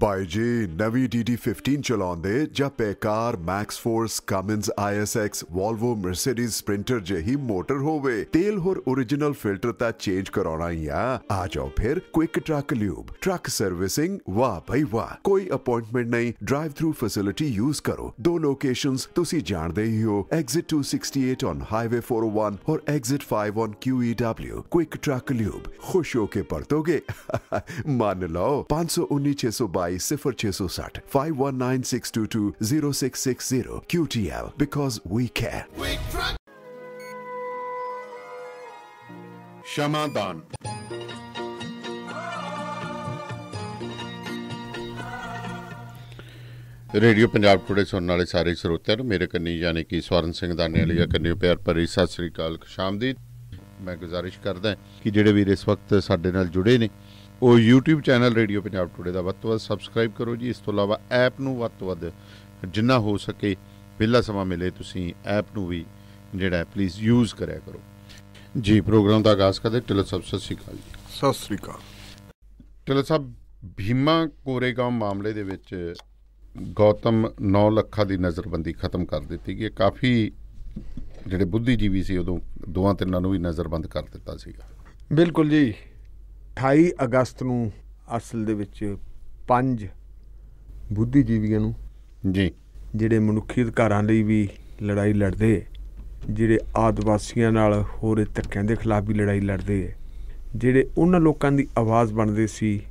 ਬਾਈ ਜੀ ਨਵੀਂ DD15 ਚਲਾਉਂਦੇ ਜਾਂ ਬੇਕਾਰ Max force Cummins ISX Volvo Mercedes Sprinter ਜਿਹੀ ਮੋਟਰ ਹੋਵੇ ਤੇਲ ਹੋਰ origignal ਫਿਲਟਰ ਤਾਂ ਚੇਂਜ ਕਰਾਉਣਾ ਹੀ ਆ ਆ ਜਾਓ ਫਿਰ quick truck lube truck servicing ਵਾਹ ਭਾਈ ਵਾਹ ਕੋਈ ਅਪਾਇੰਟਮੈਂਟ ਨਹੀਂ ਡਰਾਈਵ ਥਰੂ ਫੈਸਿਲਿਟੀ ਯੂਜ਼ ਕਰੋ ਦੋ ਲੋਕੇਸ਼ਨਸ ਤੁਸੀਂ ਜਾਣਦੇ ਹੀ ਹੋ ਐਗਜ਼ਿਟ 268 ਔਨ ਹਾਈਵੇ 401 ਔਰ exit 5 on QEW quick truck lube ਖੁਸ਼ ਹੋ ਕੇ ਪਰਤੋਗੇ ਮੰਨ ਲਓ 519 622 0660 519 0660 QTL because we care. ਸ਼ਮਾਦਾਨ ਰੇਡੀਓ ਪੰਜਾਬ ਟੁਡੇ ਸੁਣਨ ਵਾਲੇ ਸਾਰੇ ਸਰੋਤਿਆਂ ਨੂੰ ਮੇਰੇ ਕੰਨੀ ਯਾਨੀ ਕਿ ਸਵਰਨ ਸਿੰਘ ਦਾਨੇ ਵਾਲੀ ਕੰਨੀ ਪਿਆਰ ਭਰੀ ਸਤਿ ਸ੍ਰੀ ਅਕਾਲ ਸ਼ਾਮ ਦੀ ਮੈਂ ਗੁਜ਼ਾਰਿਸ਼ ਕਰਦਾ ਕਿ ਜਿਹੜੇ ਵੀਰ ਇਸ ਵਕਤ ਸਾਡੇ ਨਾਲ ਜੁੜੇ ਨੇ ਉਹ YouTube channel radio Punjab today ਦਾ ਵੱਧ ਤੋਂ ਵੱਧ ਸਬਸਕ੍ਰਾਈਬ ਕਰੋ ਜੀ। ਇਸ ਤੋਂ ਇਲਾਵਾ ਐਪ ਨੂੰ ਵੱਧ ਤੋਂ ਵੱਧ ਜਿੰਨਾ ਹੋ ਸਕੇ ਪਹਿਲਾ ਸਮਾਂ ਮਿਲੇ ਤੁਸੀਂ ਐਪ ਨੂੰ ਵੀ ਜਿਹੜਾ ਪਲੀਜ਼ ਯੂਜ਼ ਕਰਿਆ ਕਰੋ। ਜੀ ਪ੍ਰੋਗਰਾਮ ਦਾ ਆਗਾਜ਼ ਕਰਦੇ ਟਿਲਰ ਸਾਹਿਬ ਸਤਿ ਸ੍ਰੀ ਅਕਾਲ ਜੀ। ਸਤਿ ਸ੍ਰੀ ਅਕਾਲ। ਟਿਲਰ ਸਾਹਿਬ ਭੀਮਾ ਕੋਰੇਗਾਂਵ ਮਾਮਲੇ ਦੇ ਵਿੱਚ ਗੌਤਮ 9 ਲੱਖਾਂ ਦੀ ਨਜ਼ਰਬੰਦੀ ਖਤਮ ਕਰ ਦਿੱਤੀ ਗਈ ਕਾਫੀ ਜਿਹੜੇ ਬੁੱਧੀਜੀਵੀ ਸੀ ਉਦੋਂ ਦੋਆਂ ਤਿੰਨਾਂ ਨੂੰ ਵੀ ਨਜ਼ਰਬੰਦ ਕਰ ਦਿੱਤਾ ਸੀਗਾ। ਬਿਲਕੁਲ ਜੀ। 28 ਅਗਸਤ ਨੂੰ ਅਸਲ ਦੇ ਵਿੱਚ ਪੰਜ ਬੁੱਧੀਜੀਵੀਆਂ ਨੂੰ ਜੀ। ਜਿਹੜੇ ਮਨੁੱਖੀ ਅਧਿਕਾਰਾਂ ਲਈ ਵੀ ਲੜਾਈ ਲੜਦੇ ਜਿਹੜੇ ਆਦਿਵਾਸੀਆਂ ਨਾਲ ਹੋ ਰਹੇ ਧੱਕਿਆਂ ਦੇ ਖਿਲਾਫ ਵੀ ਲੜਾਈ ਲੜਦੇ ਜਿਹੜੇ ਉਹਨਾਂ ਲੋਕਾਂ ਦੀ ਆਵਾਜ਼ ਬਣਦੇ ਸੀ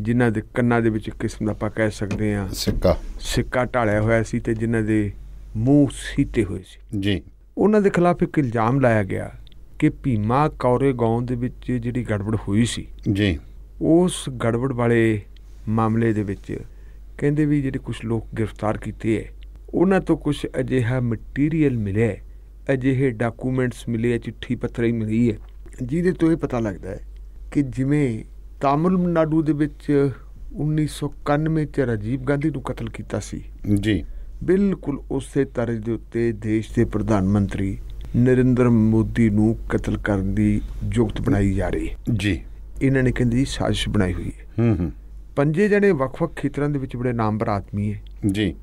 ਜਿਨ੍ਹਾਂ ਦੇ ਕੰਨਾਂ ਦੇ ਵਿੱਚ ਕਿਸਮ ਦਾ ਆਪਾਂ ਕਹਿ ਸਕਦੇ ਹਾਂ ਸਿੱਕਾ। ਸਿੱਕਾ ਢਾਲਿਆ ਹੋਇਆ ਸੀ ਤੇ ਜਿਨ੍ਹਾਂ ਦੇ ਮੂੰਹ ਸੀਤੇ ਹੋਏ ਸੀ। ਜੀ। ਉਹਨਾਂ ਦੇ ਖਿਲਾਫ ਇੱਕ ਇਲਜ਼ਾਮ ਲਾਇਆ ਗਿਆ ਕਿ ਭੀਮਾ ਕੌਰੇ ਗਾਉਂ ਦੇ ਵਿੱਚ ਜਿਹੜੀ ਗੜਬੜ ਹੋਈ ਸੀ ਜੀ। ਉਸ ਗੜਬੜ ਵਾਲੇ ਮਾਮਲੇ ਦੇ ਵਿੱਚ ਕਹਿੰਦੇ ਵੀ ਜਿਹੜੇ ਕੁਝ ਲੋਕ ਗ੍ਰਿਫਤਾਰ ਕੀਤੇ ਹੈ ਉਹਨਾਂ ਤੋਂ ਕੁਝ ਅਜਿਹਾ ਮਟੀਰੀਅਲ ਮਿਲਿਆ ਹੈ, ਅਜਿਹੇ ਡਾਕੂਮੈਂਟਸ ਮਿਲੇ ਹੈ, ਚਿੱਠੀ ਪੱਤਰੀ ਮਿਲੀ ਹੈ ਜਿਹਦੇ ਤੋਂ ਇਹ ਪਤਾ ਲੱਗਦਾ ਹੈ ਕਿ ਜਿਵੇਂ ਤਾਮਿਲਨਾਡੂ ਦੇ ਵਿੱਚ 1991 ਚ ਰਾਜੀਵ ਗਾਂਧੀ ਨੂੰ ਕਤਲ ਕੀਤਾ ਸੀ। ਜੀ। ਬਿਲਕੁਲ ਉਸੇ ਤਰ੍ਹਾਂ ਦੇ ਉੱਤੇ ਦੇਸ਼ ਦੇ ਪ੍ਰਧਾਨ ਮੰਤਰੀ ਨਰਿੰਦਰ ਮੋਦੀ ਨੂੰ ਕਤਲ ਕਰਨ ਦੀ ਜੁਗਤ ਬਣਾਈ ਜਾ ਰਹੀ ਹੈ। ਜੀ। ਇਹਨਾਂ ਨੇ ਕਹਿੰਦੀ ਸਾਜ਼ਿਸ਼ ਬਣਾਈ ਹੋਈ ਹੈ। ਹੂੰ ਹੂੰ। ਪੰਜੇ ਜਣੇ ਵੱਖ-ਵੱਖ ਖੇਤਰਾਂ ਦੇ ਵਿੱਚ ਬੜੇ ਨਾਮਵਰ ਆਦਮੀ ਹੈ। ਜੀ।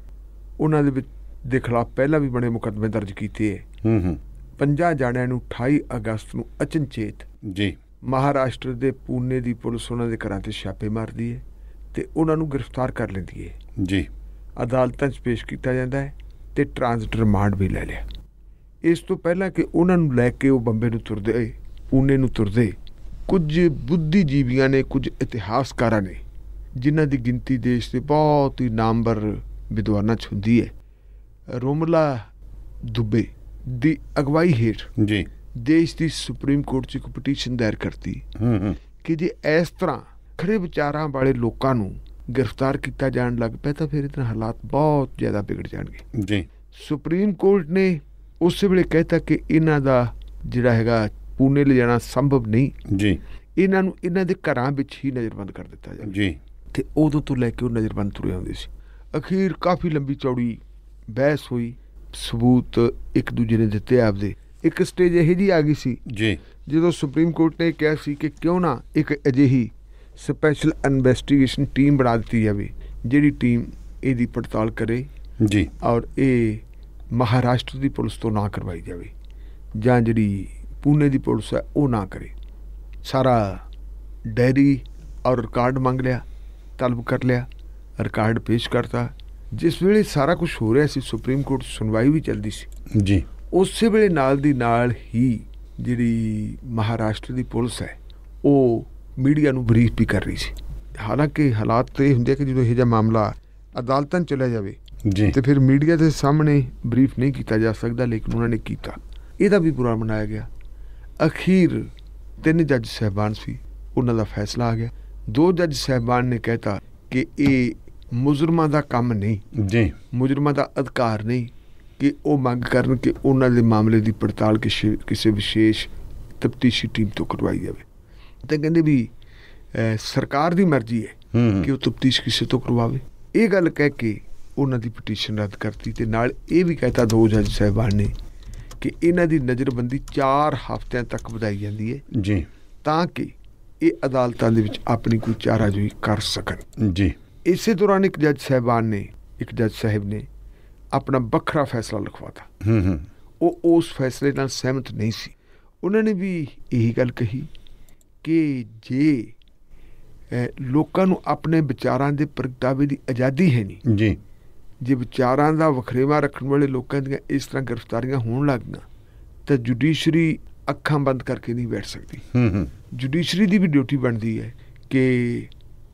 ਉਹਨਾਂ ਦੇ ਵਿੱਚ ਦੇ ਖਿਲਾਫ ਪਹਿਲਾਂ ਵੀ ਬੜੇ ਮੁਕੱਦਮੇ ਦਰਜ ਕੀਤੇ ਹੈ। ਹੂੰ ਹੂੰ। ਪੰਜਾਂ ਜਣਿਆਂ ਨੂੰ 28 ਅਗਸਤ ਨੂੰ ਅਚਨਚੇਤ ਜੀ। ਮਹਾਰਾਸ਼ਟਰ ਦੇ ਪੂਨੇ ਦੀ ਪੁਲਿਸ ਉਹਨਾਂ ਦੇ ਘਰਾਂ ਤੇ ਛਾਪੇ ਮਾਰਦੀ ਹੈ ਤੇ ਉਹਨਾਂ ਨੂੰ ਗ੍ਰਿਫਤਾਰ ਕਰ ਲੈਂਦੀ ਹੈ। ਜੀ। ਅਦਾਲਤਾਂ 'ਚ ਪੇਸ਼ ਕੀਤਾ ਜਾਂਦਾ ਹੈ ਤੇ ਟ੍ਰਾਂਜ਼ਿਟ ਰਿਮਾਂਡ ਵੀ ਲੈ ਲਿਆ। ਇਸ ਤੋਂ ਪਹਿਲਾਂ ਕਿ ਉਹਨਾਂ ਨੂੰ ਲੈ ਕੇ ਉਹ ਬੰਬੇ ਨੂੰ ਤੁਰਦੇ ਪੂਨੇ ਨੂੰ ਤੁਰਦੇ। ਕੁਝ ਬੁੱਧੀਜੀਵੀਆਂ ਨੇ ਕੁਝ ਇਤਿਹਾਸਕਾਰਾਂ ਨੇ ਜਿਨ੍ਹਾਂ ਦੀ ਗਿਣਤੀ ਦੇਸ਼ ਦੇ ਬਹੁਤ ਹੀ ਨਾਮਵਰ ਵਿਦਵਾਨਾਂ 'ਚ ਹੁੰਦੀ ਹੈ। ਰੋਮਲਾ ਦੁਬੇ ਦੀ ਅਗਵਾਈ ਹੇਠ ਜੀ। ਦੇਸ਼ ਦੀ ਸੁਪਰੀਮ ਕੋਰਟ 'ਚ ਇੱਕ ਪਟੀਸ਼ਨ ਦਾਇਰ ਕਰਤੀ ਹੂੰ ਹੂੰ। ਕਿ ਜੇ ਇਸ ਤਰ੍ਹਾਂ ਖਰੇ ਵਿਚਾਰਾਂ ਵਾਲੇ ਲੋਕਾਂ ਨੂੰ ਗ੍ਰਿਫਤਾਰ ਕੀਤਾ ਜਾਣ ਲੱਗ ਪਿਆ ਤਾਂ ਫਿਰ ਨਾਲ ਹਾਲਾਤ ਬਹੁਤ ਜ਼ਿਆਦਾ ਵਿਗੜ ਜਾਣਗੇ। ਜੀ। ਸੁਪਰੀਮ ਕੋਰਟ ਨੇ ਉਸੇ ਵੇਲੇ ਕਹਿਤਾ ਕਿ ਇਹਨਾਂ ਦਾ ਜਿਹੜਾ ਹੈਗਾ ਪੂਨੇ ਲੈ ਜਾਣਾ ਸੰਭਵ ਨਹੀਂ। ਜੀ। ਇਹਨਾਂ ਨੂੰ ਇਹਨਾਂ ਦੇ ਘਰਾਂ ਵਿੱਚ ਹੀ ਨਜ਼ਰਬੰਦ ਕਰ ਦਿੱਤਾ ਜਾਵੇ। ਜੀ। ਤੇ ਉਦੋਂ ਤੋਂ ਲੈ ਕੇ ਉਹ ਨਜ਼ਰਬੰਦ ਤੁਰੇ ਹੁੰਦੇ ਸੀ। ਅਖੀਰ ਕਾਫੀ ਲੰਬੀ ਚੌੜੀ ਬਹਿਸ ਹੋਈ। ਸਬੂਤ ਇੱਕ ਦੂਜੇ ਨੇ ਦਿੱਤੇ ਆਪਦੇ। ਇੱਕ ਸਟੇਜ ਇਹ ਜੀ ਆ ਗਈ ਸੀ। ਜੀ। ਜਦੋਂ ਸੁਪਰੀਮ ਕੋਰਟ ਨੇ ਕਿਹਾ ਸੀ ਕਿ ਕਿਉਂ ਨਾ ਇੱਕ ਅਜਿਹੀ ਸਪੈਸ਼ਲ ਇਨਵੈਸਟੀਗੇਸ਼ਨ ਟੀਮ ਬਣਾ ਦਿੱਤੀ ਜਾਵੇ ਜਿਹੜੀ ਟੀਮ ਇਹਦੀ ਪੜਤਾਲ ਕਰੇ ਜੀ। ਔਰ ਇਹ ਮਹਾਰਾਸ਼ਟਰ ਦੀ ਪੁਲਿਸ ਤੋਂ ਨਾ ਕਰਵਾਈ ਜਾਵੇ ਜਾਂ ਜਿਹੜੀ ਪੂਨੇ ਦੀ ਪੁਲਿਸ ਹੈ ਉਹ ਨਾ ਕਰੇ। ਸਾਰਾ ਡੈਰੀ ਔਰ ਰਿਕਾਰਡ ਮੰਗ ਲਿਆ ਤਲਬ ਕਰ ਲਿਆ ਰਿਕਾਰਡ ਪੇਸ਼ ਕਰਤਾ। ਜਿਸ ਵੇਲੇ ਸਾਰਾ ਕੁਝ ਹੋ ਰਿਹਾ ਸੀ ਸੁਪਰੀਮ ਕੋਰਟ ਸੁਣਵਾਈ ਵੀ ਚੱਲਦੀ ਸੀ। ਜੀ। ਉਸੇ ਵੇਲੇ ਨਾਲ ਦੀ ਨਾਲ ਹੀ ਜਿਹੜੀ ਮਹਾਰਾਸ਼ਟਰ ਦੀ ਪੁਲਿਸ ਹੈ ਉਹ ਮੀਡੀਆ ਨੂੰ ਬਰੀਫ ਵੀ ਕਰ ਰਹੀ ਸੀ। ਹਾਲਾਂਕਿ ਹਾਲਾਤ ਤੇ ਇਹ ਹੁੰਦੇ ਕਿ ਜਦੋਂ ਇਹ ਜਿਹਾ ਮਾਮਲਾ ਅਦਾਲਤਾਂ 'ਚ ਚਲਿਆ ਜਾਵੇ ਜੀ। ਤੇ ਫਿਰ ਮੀਡੀਆ ਦੇ ਸਾਹਮਣੇ ਬਰੀਫ ਨਹੀਂ ਕੀਤਾ ਜਾ ਸਕਦਾ ਲੇਕਿਨ ਉਹਨਾਂ ਨੇ ਕੀਤਾ। ਇਹਦਾ ਵੀ ਬੁਰਾ ਮਨਾਇਆ ਗਿਆ। ਅਖੀਰ ਤਿੰਨ ਜੱਜ ਸਹਿਬਾਨ ਸੀ ਉਹਨਾਂ ਦਾ ਫੈਸਲਾ ਆ ਗਿਆ। ਦੋ ਜੱਜ ਸਹਿਬਾਨ ਨੇ ਕਹਿਤਾ ਕਿ ਇਹ ਮੁਜਰਮਾਂ ਦਾ ਕੰਮ ਨਹੀਂ। ਜੀ। ਮੁਜਰਮਾਂ ਦਾ ਅਧਿਕਾਰ ਨਹੀਂ ਕਿ ਉਹ ਮੰਗ ਕਰਨ ਕਿ ਉਹਨਾਂ ਦੇ ਮਾਮਲੇ ਦੀ ਪੜਤਾਲ ਕਿਸੇ ਕਿਸੇ ਵਿਸ਼ੇਸ਼ ਤਫਤੀਸ਼ੀ ਟੀਮ ਤੋਂ ਕਰਵਾਈ ਜਾਵੇ। ਤੇ ਕਹਿੰਦੇ ਵੀ ਸਰਕਾਰ ਦੀ ਮਰਜ਼ੀ ਹੈ ਹੂੰ। ਕਿ ਉਹ ਤਫਤੀਸ਼ ਕਿਸੇ ਤੋਂ ਕਰਵਾਵੇ। ਇਹ ਗੱਲ ਕਹਿ ਕੇ ਉਹਨਾਂ ਦੀ ਪਟੀਸ਼ਨ ਰੱਦ ਕਰਤੀ ਤੇ ਨਾਲ ਇਹ ਵੀ ਕਹਿਤਾ ਦੋ ਜੱਜ ਸਾਹਿਬਾਨ ਨੇ ਕਿ ਇਹਨਾਂ ਦੀ ਨਜ਼ਰਬੰਦੀ 4 ਹਫ਼ਤਿਆਂ ਤੱਕ ਵਧਾਈ ਜਾਂਦੀ ਹੈ। ਜੀ। ਤਾਂ ਕਿ ਇਹ ਅਦਾਲਤਾਂ ਦੇ ਵਿੱਚ ਆਪਣੀ ਕੋਈ ਚਾਰਾਜੋਈ ਕਰ ਸਕਣ। ਜੀ। ਇਸੇ ਦੌਰਾਨ ਇੱਕ ਜੱਜ ਸਾਹਿਬਾਨ ਨੇ ਇੱਕ ਜੱਜ ਸਾਹਿਬ ਨੇ ਆਪਣਾ ਵੱਖਰਾ ਫੈਸਲਾ ਲਿਖਵਾਤਾ। ਹੂੰ ਹੂੰ। ਉਹ ਉਸ ਫੈਸਲੇ ਨਾਲ ਸਹਿਮਤ ਨਹੀਂ ਸੀ। ਉਹਨਾਂ ਨੇ ਵੀ ਇਹੀ ਗੱਲ ਕਹੀ ਕਿ ਜੇ ਲੋਕਾਂ ਨੂੰ ਆਪਣੇ ਵਿਚਾਰਾਂ ਦੇ ਪ੍ਰਗਟਾਵੇ ਦੀ ਆਜ਼ਾਦੀ ਹੈ ਨਹੀਂ ਜੀ। ਜੇ ਵਿਚਾਰਾਂ ਦਾ ਵਖਰੇਵਾ ਰੱਖਣ ਵਾਲੇ ਲੋਕਾਂ ਦੀਆਂ ਇਸ ਤਰ੍ਹਾਂ ਗ੍ਰਿਫਤਾਰੀਆਂ ਹੋਣ ਲੱਗੀਆਂ ਤਾਂ ਜੁਡੀਸ਼ਰੀ ਅੱਖਾਂ ਬੰਦ ਕਰਕੇ ਨਹੀਂ ਬੈਠ ਸਕਦੀ। ਹੂੰ ਹੂੰ। ਜੁਡੀਸ਼ਰੀ ਦੀ ਵੀ ਡਿਊਟੀ ਬਣਦੀ ਹੈ ਕਿ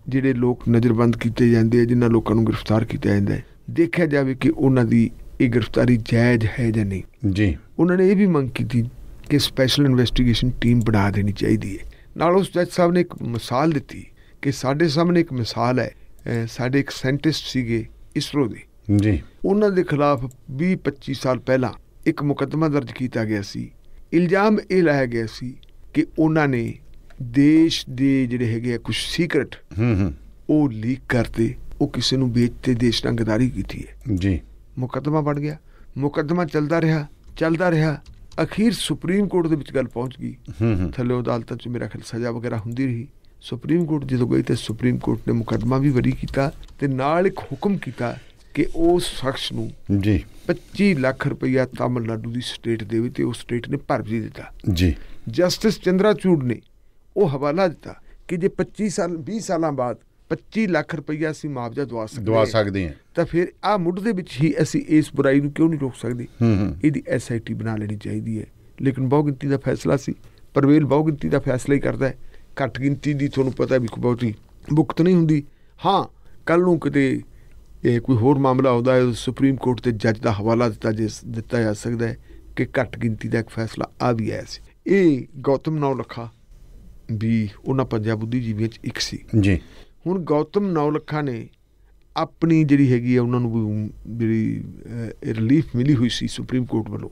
ਜਿਹੜੇ ਲੋਕ ਨਜ਼ਰਬੰਦ ਕੀਤੇ ਜਾਂਦੇ ਆ ਜਿਨ੍ਹਾਂ ਲੋਕਾਂ ਨੂੰ ਗ੍ਰਿਫਤਾਰ ਕੀਤਾ ਜਾਂਦਾ ਹੈ ਦੇਖਿਆ ਜਾਵੇ ਕਿ ਉਹਨਾਂ ਦੀ ਇਹ ਗ੍ਰਿਫਤਾਰੀ ਜਾਇਜ਼ ਹੈ ਜਾਂ ਨਹੀਂ। ਜੀ। ਉਹਨਾਂ ਨੇ ਇਹ ਵੀ ਮੰਗ ਕੀਤੀ ਕਿ ਸਪੈਸ਼ਲ ਇਨਵੈਸਟੀਗੇਸ਼ਨ ਟੀਮ ਬਣਾ ਦੇਣੀ ਚਾਹੀਦੀ ਹੈ। ਨਾਲ ਉਸ ਜੱਜ ਸਾਹਿਬ ਨੇ ਇੱਕ ਮਿਸਾਲ ਦਿੱਤੀ ਕਿ ਸਾਡੇ ਸਾਹਮਣੇ ਇੱਕ ਮਿਸਾਲ ਹੈ ਸਾਡੇ ਇੱਕ ਸਾਇੰਟਿਸਟ ਸੀਗੇ ਇਸਰੋ ਦੇ। ਜੀ। ਉਹਨਾਂ ਦੇ ਖਿਲਾਫ 20-25 ਸਾਲ ਪਹਿਲਾਂ ਇੱਕ ਮੁਕੱਦਮਾ ਦਰਜ ਕੀਤਾ ਗਿਆ ਸੀ। ਇਲਜ਼ਾਮ ਇਹ ਲਾਇਆ ਗਿਆ ਸੀ ਕਿ ਉਹਨਾਂ ਨੇ ਦੇਸ਼ ਦੇ ਜਿਹੜੇ ਹੈਗੇ ਕੁਝ ਸੀਕ੍ਰੇਟ ਹੂੰ ਹੂੰ। ਉਹ ਲੀਕ ਕਰਤੇ ਉਹ ਕਿਸੇ ਨੂੰ ਵੇਚਤੇ ਦੇਸ਼ ਨਾਲ ਗਦਾਰੀ ਕੀਤੀ ਹੈ। ਜੀ। ਮੁਕੱਦਮਾ ਬਣ ਗਿਆ। ਮੁਕੱਦਮਾ ਚੱਲਦਾ ਰਿਹਾ ਚੱਲਦਾ ਰਿਹਾ। ਅਖੀਰ ਸੁਪਰੀਮ ਕੋਰਟ ਦੇ ਵਿੱਚ ਗੱਲ ਪਹੁੰਚ ਗਈ। ਹੂੰ ਹੂੰ। ਥੱਲੇ ਅਦਾਲਤਾਂ 'ਚ ਮੇਰਾ ਖਿਆਲ ਸਜ਼ਾ ਵਗੈਰਾ ਹੁੰਦੀ ਰਹੀ। ਸੁਪਰੀਮ ਕੋਰਟ ਜਦੋਂ ਗਈ ਤੇ ਸੁਪਰੀਮ ਕੋਰਟ ਨੇ ਮੁਕੱਦਮਾ ਵੀ ਵਰੀ ਕੀਤਾ ਤੇ ਨਾਲ ਇੱਕ ਹੁਕਮ ਕੀਤਾ ਕਿ ਉਸ ਸ਼ਖਸ ਨੂੰ ਜੀ। 25 ਲੱਖ ਰੁਪਈਆ ਤਾਮਿਲਨਾਡੂ ਦੀ ਸਟੇਟ ਦੇਵੇ ਤੇ ਉਹ ਸਟੇਟ ਨੇ ਭਰ ਵੀ ਦਿੱਤਾ। ਜੀ। ਜਸਟਿਸ ਚੰਦਰਾਚੂੜ ਨੇ ਉਹ ਹਵਾਲਾ ਦਿੱਤਾ ਕਿ ਜੇ 25 ਸਾਲ 20 ਸਾਲਾਂ ਬਾਅਦ 25 ਲੱਖ ਰੁਪਈਆ ਅਸੀਂ ਮੁਆਵਜ਼ਾ ਦਵਾ ਸਕਦੇ ਦਵਾ ਹਾਂ, ਸਕਦੇ ਹਾਂ। ਤਾਂ ਫਿਰ ਆ ਮੁੱਢ ਦੇ ਵਿੱਚ ਹੀ ਅਸੀਂ ਇਸ ਬੁਰਾਈ ਨੂੰ ਕਿਉਂ ਨਹੀਂ ਰੋਕ ਸਕਦੇ? ਇਹਦੀ ਐਸਆਈਟੀ ਬਣਾ ਲੈਣੀ ਚਾਹੀਦੀ ਹੈ। ਲੇਕਿਨ ਬਹੁਗਿਣਤੀ ਦਾ ਫੈਸਲਾ ਸੀ। ਪਰਵੇਲ ਬਹੁਗਿਣਤੀ ਦਾ ਫੈਸਲਾ ਹੀ ਕਰਦਾ ਹੈ। ਘੱਟ ਗਿਣਤੀ ਦੀ ਤੁਹਾਨੂੰ ਪਤਾ ਵੀ ਕੋਈ ਬਹੁਤੀ ਬੁਕਤ ਨਹੀਂ ਹੁੰਦੀ। ਹਾਂ ਕੱਲ ਨੂੰ ਕਿਤੇ ਇਹ ਕੋਈ ਹੋਰ ਮਾਮਲਾ ਆਉਂਦਾ ਹੈ ਸੁਪਰੀਮ ਕੋਰਟ ਤੇ ਜੱਜ ਦਾ ਹਵਾਲਾ ਦਿੱਤਾ ਜੇ ਦਿੱਤਾ ਜਾ ਸਕਦਾ ਹੈ ਕਿ ਘੱਟ ਗਿਣਤੀ ਦਾ ਇੱਕ ਫੈਸਲਾ ਆ ਵੀ ਆਇਆ ਸੀ। ਇਹ ਗੌਤਮ ਨੌਲਖਾ ਵੀ ਉਹਨਾਂ ਪੰਜਾ ਬੁੱਧੀਜੀਵੀਆਂ ਚ ਇੱਕ ਸੀ। ਜੀ। ਹੁਣ ਗੌਤਮ ਨੌਲਖਾ ਨੇ ਆਪਣੀ ਜਿਹੜੀ ਹੈਗੀ ਆ ਉਹਨਾਂ ਨੂੰ ਜਿਹੜੀ ਰਿਲੀਫ ਮਿਲੀ ਹੋਈ ਸੀ ਸੁਪਰੀਮ ਕੋਰਟ ਵੱਲੋਂ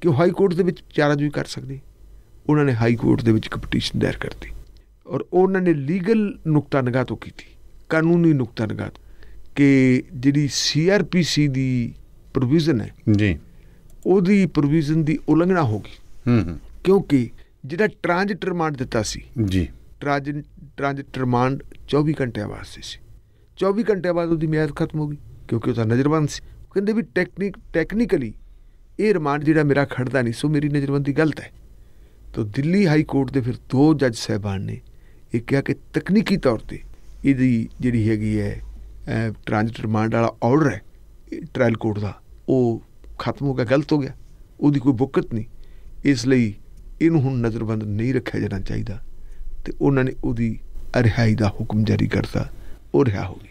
ਕਿ ਉਹ ਹਾਈ ਕੋਰਟ ਦੇ ਵਿੱਚ ਚਾਰਾਜੋਈ ਕਰ ਸਕਦੇ। ਉਹਨਾਂ ਨੇ ਹਾਈ ਕੋਰਟ ਦੇ ਵਿੱਚ ਇੱਕ ਪਟੀਸ਼ਨ ਦਾਇਰ ਕਰਤੀ। ਔਰ ਉਹਨਾਂ ਨੇ ਲੀਗਲ ਨੁਕਤਾ ਨਿਗਾਹ ਤੋਂ ਕੀਤੀ ਕਾਨੂੰਨੀ ਨੁਕਤਾ ਨਿਗਾਹ ਕਿ ਜਿਹੜੀ ਸੀਆਰਪੀਸੀ ਦੀ ਪ੍ਰੋਵੀਜ਼ਨ ਹੈ ਜੀ। ਉਹਦੀ ਪ੍ਰੋਵੀਜ਼ਨ ਦੀ ਉਲੰਘਣਾ ਹੋ ਗਈ। ਹੂੰ ਕਿਉਂਕਿ ਜਿਹੜਾ ਟ੍ਰਾਂਜ਼ਿਟ ਰਿਮਾਂਡ ਦਿੱਤਾ ਸੀ ਜੀ। ਟ੍ਰਾਂਜਿਟ ਟ੍ਰਾਂਜਿਟ ਰਿਮਾਂਡ 24 ਘੰਟਿਆਂ ਵਾਸਤੇ ਸੀ। 24 ਘੰਟਿਆਂ ਬਾਅਦ ਉਹਦੀ ਮਿਆਦ ਖਤਮ ਹੋ ਗਈ ਕਿਉਂਕਿ ਉਹ ਤਾਂ ਨਜ਼ਰਬੰਦ ਸੀ। ਕਹਿੰਦੇ ਵੀ ਟੈਕਨੀਕ ਟੈਕਨੀਕਲੀ ਇਹ ਰਿਮਾਂਡ ਜਿਹੜਾ ਮੇਰਾ ਖੜਦਾ ਨਹੀਂ ਸੋ ਮੇਰੀ ਨਜ਼ਰਬੰਦੀ ਗਲਤ ਹੈ। ਤਾਂ ਦਿੱਲੀ ਹਾਈ ਕੋਰਟ ਦੇ ਫਿਰ ਦੋ ਜੱਜ ਸਾਹਿਬਾਨ ਨੇ ਇਹ ਕਿਹਾ ਕਿ ਤਕਨੀਕੀ ਤੌਰ ਤੇ ਇਹਦੀ ਜਿਹੜੀ ਹੈਗੀ ਹੈ ਟ੍ਰਾਂਜਿਟ ਰਿਮਾਂਡ ਵਾਲਾ ਆਰਡਰ ਹੈ ਟ੍ਰਾਇਲ ਕੋਰਟ ਦਾ ਉਹ ਖਤਮ ਹੋ ਗਿਆ ਗਲਤ ਹੋ ਗਿਆ ਉਹਦੀ ਕੋਈ ਬੁਕਤ ਨਹੀਂ। ਇਸ ਲਈ ਇਹਨੂੰ ਹੁਣ ਨਜ਼ਰਬੰਦ ਨਹੀਂ ਰੱਖਿਆ ਜਾਣਾ ਚਾਹੀਦਾ ਤੇ ਉਹਨਾਂ ਨੇ ਉਹਦੀ ਰਿਹਾਈ ਦਾ ਹੁਕਮ ਜਾਰੀ ਕਰਤਾ ਉਹ ਰਿਹਾ ਹੋ ਗਈ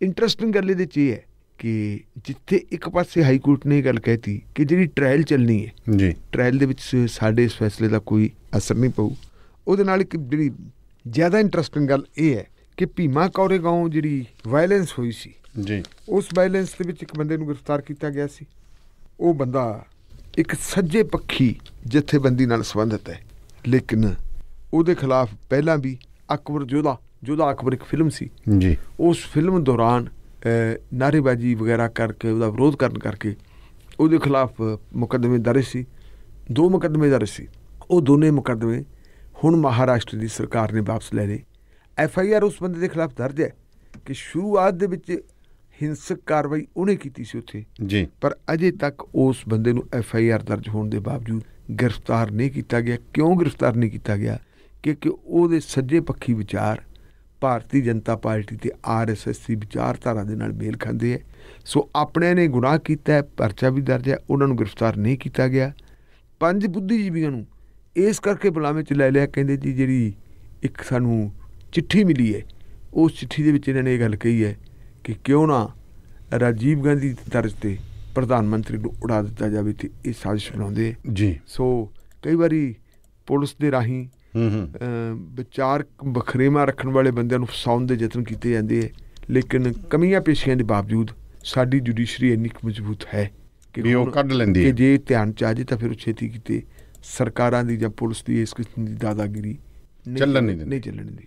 ਇੰਟਰਸਟਿੰਗ ਗੱਲ ਇਹਦੇ ਚ ਇਹ ਹੈ ਕਿ ਜਿੱਥੇ ਇੱਕ ਪਾਸੇ ਹਾਈ ਕੋਰਟ ਨੇ ਇਹ ਗੱਲ ਕਹਿਤੀ ਕਿ ਜਿਹੜੀ ਟ੍ਰਾਇਲ ਚੱਲਣੀ ਹੈ ਜੀ। ਟ੍ਰਾਇਲ ਦੇ ਵਿੱਚ ਸਾਡੇ ਇਸ ਫੈਸਲੇ ਦਾ ਕੋਈ ਅਸਰ ਨਹੀਂ ਪਊ। ਉਹਦੇ ਨਾਲ ਇੱਕ ਜਿਹੜੀ ਜ਼ਿਆਦਾ ਇੰਟਰਸਟਿੰਗ ਗੱਲ ਇਹ ਹੈ ਕਿ ਭੀਮਾ ਕੌਰੇਗਾਉਂ ਜਿਹੜੀ ਵਾਇਲੈਂਸ ਹੋਈ ਸੀ ਜੀ। ਉਸ ਵਾਇਲੈਂਸ ਦੇ ਵਿੱਚ ਇੱਕ ਬੰਦੇ ਨੂੰ ਗ੍ਰਿਫਤਾਰ ਕੀਤਾ ਗਿਆ ਸੀ। ਉਹ ਬੰਦਾ ਇੱਕ ਸੱਜੇ ਪੱਖੀ ਜਥੇਬੰਦੀ ਨਾਲ ਸੰਬੰਧਿਤ ਹੈ ਲੇਕਿਨ ਉਹਦੇ ਖਿਲਾਫ ਪਹਿਲਾਂ ਵੀ ਅਕਬਰ ਜੋਧਾ ਜੋਧਾ ਅਕਬਰ ਇੱਕ ਫਿਲਮ ਸੀ। ਜੀ। ਉਸ ਫਿਲਮ ਦੌਰਾਨ ਅਹ, ਨਾਅਰੇਬਾਜ਼ੀ ਵਗੈਰਾ ਕਰਕੇ ਉਹਦਾ ਵਿਰੋਧ ਕਰਨ ਕਰਕੇ ਉਹਦੇ ਖਿਲਾਫ ਮੁਕੱਦਮੇ ਦਰਜ ਸੀ। ਦੋ ਮੁਕੱਦਮੇ ਦਰਜ ਸੀ। ਉਹ ਦੋਨੇ ਮੁਕੱਦਮੇ ਹੁਣ ਮਹਾਰਾਸ਼ਟਰ ਦੀ ਸਰਕਾਰ ਨੇ ਵਾਪਸ ਲੈ ਲਏ। ਐਫ ਆਈ ਆਰ ਉਸ ਬੰਦੇ ਦੇ ਖਿਲਾਫ ਦਰਜ ਹੈ ਕਿ ਸ਼ੁਰੂਆਤ ਦੇ ਵਿੱਚ ਹਿੰਸਕ ਕਾਰਵਾਈ ਉਹਨੇ ਕੀਤੀ ਸੀ ਉੱਥੇ। ਜੀ। ਪਰ ਅਜੇ ਤੱਕ ਉਸ ਬੰਦੇ ਨੂੰ ਐਫ ਆਈ ਆਰ ਦਰਜ ਹੋਣ ਦੇ ਬਾਵਜੂਦ ਗ੍ਰਿਫਤਾਰ ਨਹੀਂ ਕੀਤਾ ਗਿਆ। ਕਿਉਂ ਗ੍ਰਿਫਤਾਰ ਨਹੀਂ ਕੀਤਾ ਗਿਆ? ਕਿਉਂਕਿ ਉਹਦੇ ਸੱਜੇ ਪੱਖੀ ਵਿਚਾਰ ਭਾਰਤੀ ਜਨਤਾ ਪਾਰਟੀ ਤੇ ਆਰ ਐਸ ਐਸ ਦੀ ਵਿਚਾਰਧਾਰਾ ਦੇ ਨਾਲ ਮੇਲ ਖਾਂਦੇ ਹੈ। ਸੋ ਆਪਣੇ ਨੇ ਗੁਨਾਹ ਕੀਤਾ ਹੈ ਪਰਚਾ ਵੀ ਦਰਜ ਹੈ ਉਹਨਾਂ ਨੂੰ ਗ੍ਰਿਫਤਾਰ ਨਹੀਂ ਕੀਤਾ ਗਿਆ। ਪੰਜ ਬੁੱਧੀਜੀਵੀਆਂ ਨੂੰ ਇਸ ਕਰਕੇ ਬੁਲਾਵੇ ਚ ਲੈ ਲਿਆ ਕਹਿੰਦੇ ਜੀ ਜਿਹੜੀ ਇੱਕ ਸਾਨੂੰ ਚਿੱਠੀ ਮਿਲੀ ਹੈ ਉਸ ਚਿੱਠੀ ਦੇ ਵਿੱਚ ਇਹਨਾਂ ਨੇ ਇਹ ਗੱਲ ਕਹੀ ਹੈ ਕਿ ਕਿਉਂ ਨਾ ਰਾਜੀਵ ਗਾਂਧੀ ਦੀ ਤਰਜ਼ ਤੇ ਪ੍ਰਧਾਨ ਮੰਤਰੀ ਨੂੰ ਉਡਾ ਦਿੱਤਾ ਜਾਵੇ ਤੇ ਇਹ ਸਾਜ਼ਿਸ਼ ਬਣਾਉਂਦੇ। ਜੀ ਸੋ ਕਈ ਵਾਰੀ ਪੁਲਿਸ ਦੇ ਰਾਹੀਂ ਹੂੰ ਵਿਚਾਰ ਬਖਰੇਵਾ ਰੱਖਣ ਵਾਲੇ ਬੰਦਿਆਂ ਨੂੰ ਫਸਾਉਣ ਦੇ ਯਤਨ ਕੀਤੇ ਜਾਂਦੇ ਹੈ ਲੇਕਿਨ ਕਮੀਆਂ ਪੇਸ਼ੀਆਂ ਦੇ ਬਾਵਜੂਦ ਸਾਡੀ ਜੁਡੀਸ਼ਰੀ ਇੰਨੀ ਕੁ ਮਜ਼ਬੂਤ ਹੈ ਵੀ ਉਹ ਕੱਢ ਲੈਂਦੀ ਕਿ ਹੈ। ਜੇ ਧਿਆਨ ਚ ਆ ਜੇ ਤਾਂ ਫਿਰ ਉਹ ਛੇਤੀ ਕੀਤੇ ਸਰਕਾਰਾਂ ਦੀ ਜਾਂ ਪੁਲਿਸ ਦੀ ਇਸ ਕਿਸਮ ਦੀ ਦਾਦਾਗਿਰੀ ਚੱਲਣ ਨਹੀਂ ਦਿੰਦੀ। ਨਹੀਂ ਚੱਲਣ ਦੀ